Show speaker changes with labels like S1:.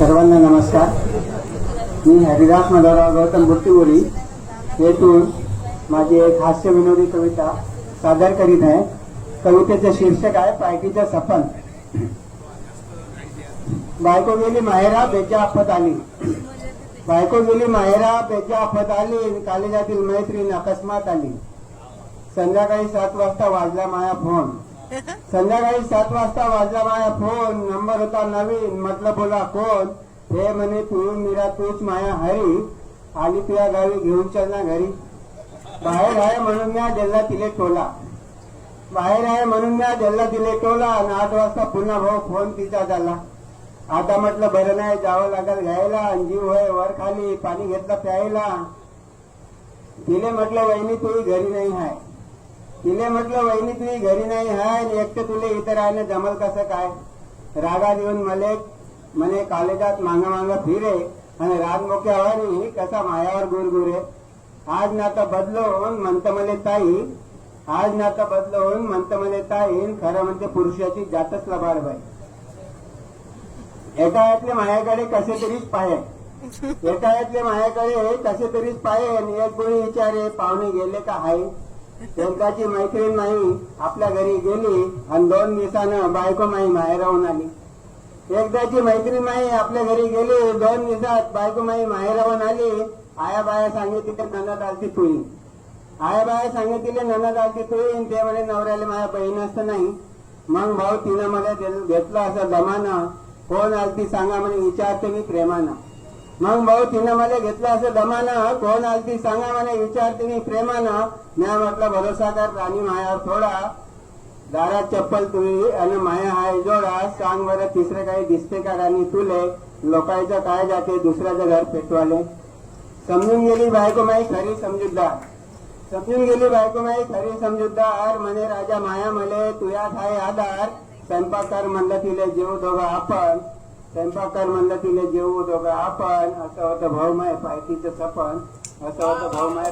S1: सर्वांना नमस्कार. मी हरिदास माधवराव गौतम बुट्टीबोरी येथून माझी एक हास्य विनोदी कविता सादर करीत आहे. कवितेचं शीर्षक आहे पायकीचं सपन बायको गेली माहेरा बेजा आफत आली. बायको गेली माहेरा बेच्या आफत आली. आणि कॉलेजातील मैत्रीण अकस्मात आली. संध्याकाळी सात वाजता वाजला माया फोन. संध्याकाळी सात वाजता वाजला माझा फोन नंबर होता नवीन म्हटलं बोला कोण? हे म्हणे तू मीरा तूच माया हरी. आली तुया गावी घेऊन चल ना घरी. बाहेर आहे म्हणून मी जल्ला तिले टोला. बाहेर आहे म्हणून मी जल्ला तिले टोला आणि आठ वाजता पुन्हा भाऊ फोन तिचा झाला. आता म्हटलं बरं नाही जावं लागेल घ्यायला जीव होय वर खाली पाणी घेतलं प्यायला. तिले म्हटलं वहिनी तुही घरी नाही आहे. तिने म्हटलं वहिनी तुझी घरी नाही हाय आणि एकटं तुले इथं राहणं जमल कसं काय? रागात येऊन मले म्हणे कॉलेजात मांग मांग फिरे आणि रात मोक्या हवानी कसा मायावर गुरगुरे आज नाता बदलो होऊन म्हणत मले ताई आज नाता बदलो होऊन म्हणत मले ताई खरं म्हणजे पुरुषाची जातच लबाड बाई. एका यातले मायाकडे कसे तरीच पाय एका यातले मायाकडे कसे तरीच पाय आणि एक गोळी विचारे पाहुणे गेले का हाय? त्यांची मैत्रीण नाही आपल्या घरी गेली आणि दोन दिवसानं बायको माई माहेराहून आली. एकदाची मैत्रीण नाही आपल्या घरी गेली दोन दिवसात बायको माई माहेराहून आली. आया बाया सांगितले ननद आलती तुईन आया बाया सांगितले ननद आलती तुईन ते म्हणे नवऱ्याला माझ्या बहीण असतं नाही. मग भाऊ तिनं मला घेतलं असं जमाना कोण आलती सांगा म्हणे विचारते मी प्रेमानं. मग भाऊ तिनं मला घेतलं असं दमानं कोण आलती सांगा मला विचारते मी प्रेमानं. म्या म्हटलं भरोसा कर राणी मायावर थोडा. दारात चप्पल तुम्ही आणि माया हाय जोडा. सांग बरं तिसरं काही दिसते का राणी तुले? लोकांचं काय जाते दुसऱ्याचं घर पेटवाले? समजून गेली बायको माई खरी समजूतदार. समजून गेली बायको माई खरी समजूतदार. म्हणे राजा माया मले तुयात हाय आधार. स्वयंपाक कर म्हणलं तिले जेव दोघं आपण. स्वयंपाककार म्हणलं तिला जेवू दोघं आपण असं होतं भाऊ माय पायकीचं सपन असं होतं भाऊ माय.